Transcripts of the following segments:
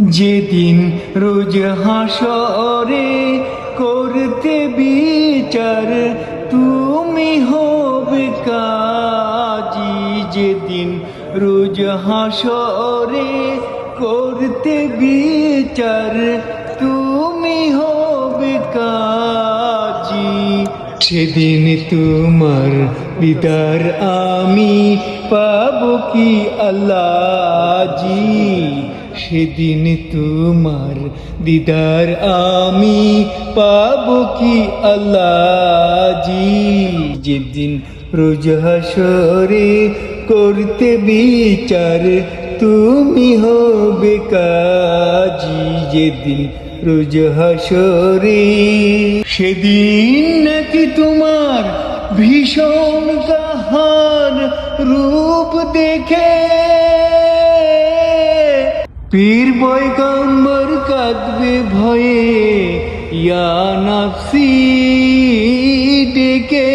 যেদিন রোজ হাসরে করতে বিচার, তুমি হবে কাজী। যেদিন রোজ হাসরে করতে বিচার, তুমি হবে কাজী। সেদিন তোমার বিদার আমি পাব কি আল্লাহজি সেদিন তোমার দিদার আমি পাব কি আল্লাহজি? যেদিন রোজ হাসরে করতে বিচার তুমি হবে কাজী। যেদিন রোজ হাসরে সেদিন নাকি তোমার ভীষণ কাহার রূপ দেখে পীর বৈগম্বর কাঁদবে ভয়ে, ইয়া নাফসি ডেকে।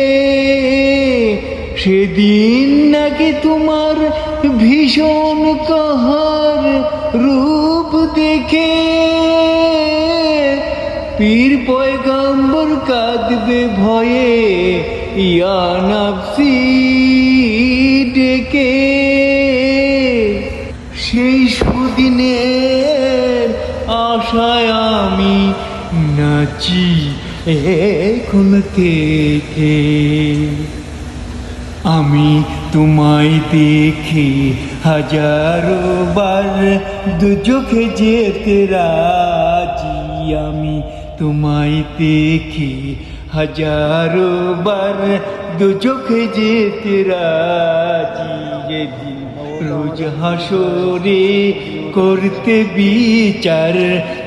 সেদিন নাকি তোমার ভীষণ কাহার রূপ দেখে। পীর পয়গাম্বর কাঁদবে ভয়ে, ইয়া নাফসি ডেকে। সুদিনের আশায় আমি নাচি এখন থেকে। আমি তোমায় দেখে হাজারো বার দু চোখে যেতে রাজি। আমি তোমায় দেখে হাজারো বার দু চোখে যেতে রাজি। যেদিন রোজ হাসরে করতে বিচার,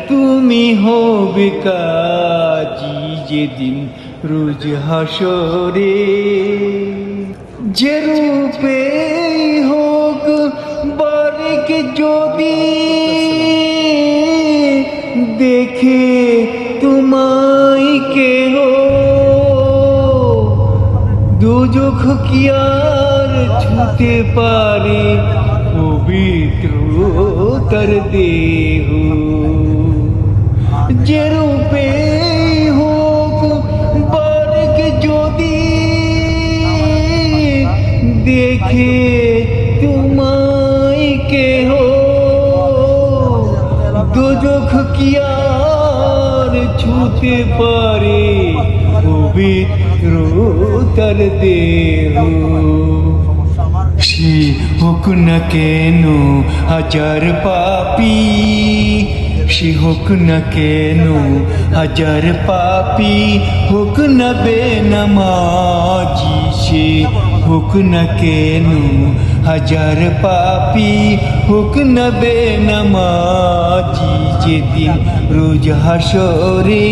তুমি হবে কাজী যেদিন রোজ হাসরে। যে রূপে হোক বারিক যদি দেখে তোমায় কেহ, দুজখ কি আর ছুতে পারে পবিত্র তার দেহ যে রূপে হোক বারিক যদি দেখে তোমায় কেহ দুজখ কি আর ছুতে পারে পবিত্র তার দেহ সে হোক না কেন হাজার পাপি, সে হোক না কেন হাজার পাপি, হোক না বেনামাজি, সে হোক না কেন হাজার পাপি, হোক না বেনামাজি। যেদিন রোজ হাসরে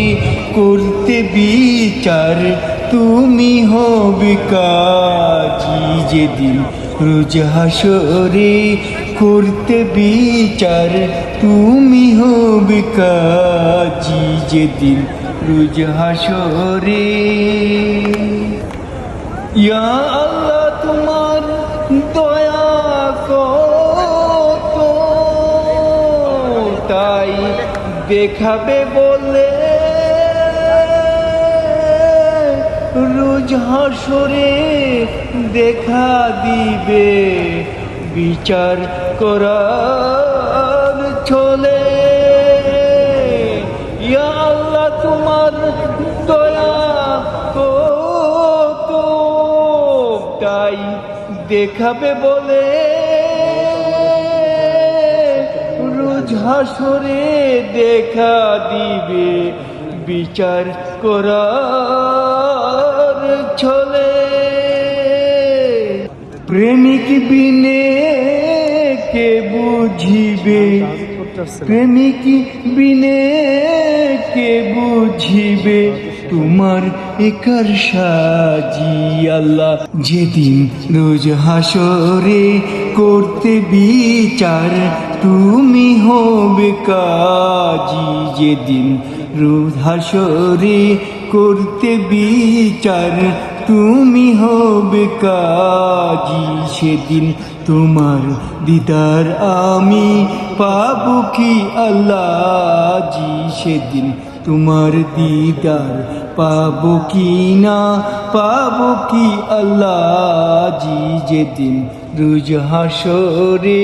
করতে বিচার, তুমি হবে কাজী। যেদিন রোজ হাসরে করতে বিচার, তুমি হবে কাজী। যেদিন রোজ হাসরে। আল্লাহ, তোমার দয়া কত? তাই দেখাবে বলে রোজ হাসরে দেখা দিবে। বিচার করার চলে ইয়া আল্লাহ, তোমার দয়া কত? তাই দেখাবে বলে। রোজ হাসরে দেখা দিবে। বিচার করার প্রেমিক বিনে কে বুঝিবে? প্রেমিক বিনে কে বুঝিবে? তোমার একার সাজি আল্লাহ। যেদিন রোজ হাসরে করতে বিচার, তুমি হবে কাজী। যেদিন রোজ হাসরে করতে বিচার, তুমি হবে কাজী। সেদিন তোমার দিদার আমি পাবো কি আল্লাহ জি সেদিন তোমার দিদার পাবো কি না, পাবো কি আল্লাহ জি যেদিন রুজ হাসরে